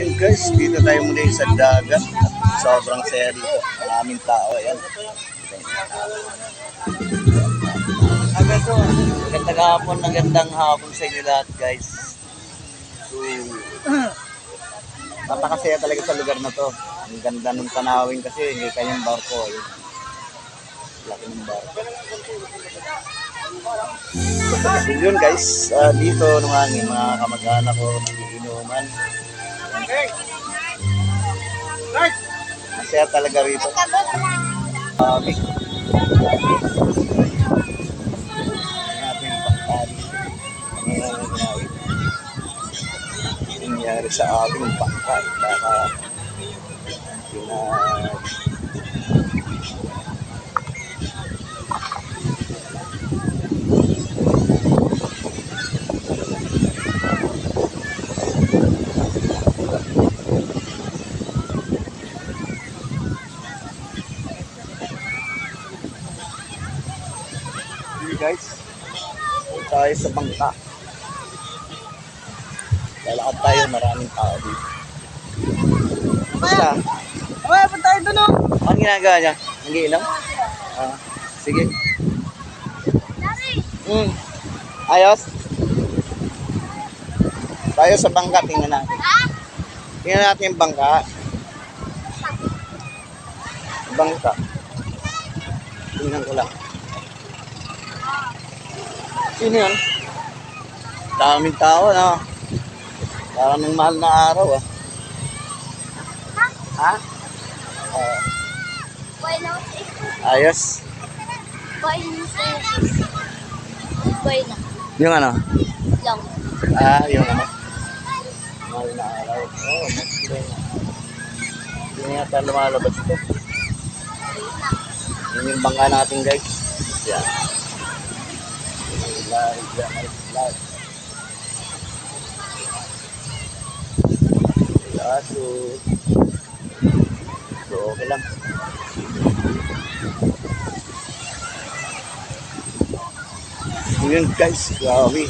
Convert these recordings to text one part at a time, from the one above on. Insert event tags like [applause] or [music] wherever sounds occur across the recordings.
Yun guys, dito tayo muli sa dagat. Sobrang saya dito. Maraming tao. Ayan. Magandang hapon, magandang hapon sa inyo lahat guys. So, napakasaya talaga sa lugar na to. Ang ganda ng tanawin kasi hindi kayong barko. Ayun. Laki ng barko. Yun guys, ah, dito nung aming mga kamag-anak ko nagiinuman. Masaya talaga rito. Sabi. Natin pangkali. Ano nangyari? Sa ating pangkal. Baka pinag guys, tayo sa bangka. Lalakad tayo, maraming tao dito. Basta, Okay, punta tayo doon oh. ang ginagawa niya? Nagiinom? Ah, sige. Hmm. Ayos? Tayo sa bangka, tingnan natin. Tingnan natin yung bangka. Bangka. Tingnan ko lang. Sino yun? Daming tao, no? Parang ng mahal na araw, ah. Ha? Ah, Buenos ayos. Buenos Buena. Yung ano? Lang. Ah, yung ano? Mahal na araw. Oh. Hindi na yata lumalabas ito. Yun yung bangka natin, guys. Yan. Live, live. So okay lang. Yun guys, grabe.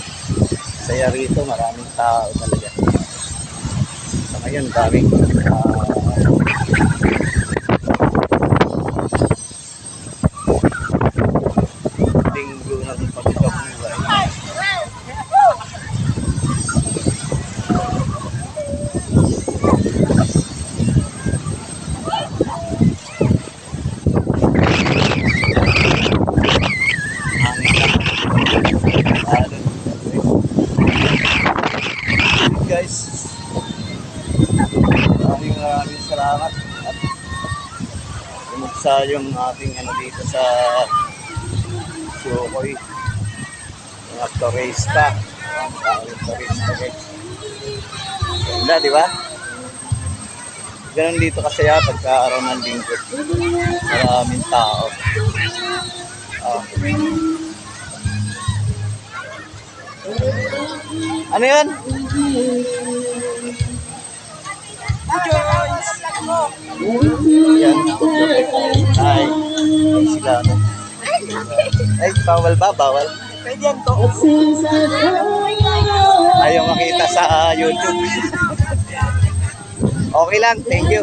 Saya rito, maraming tao talaga. Sa ngayon, daming ah, linggo na rin pagkabuhay. guys. Maraming maraming salamat at umuksa yung ating ano dito sa Sukoy. Mga turista. Ang daming turista. Ganda, di ba? Ganun dito kasi ya pagka araw ng linggo. Maraming tao. Ah. Ano yan? Yan. Ay. Ay sila. Ay, bawal ba? Bawal. Pwede yan to. Ayaw makita sa YouTube. [laughs] okay lang. Thank you.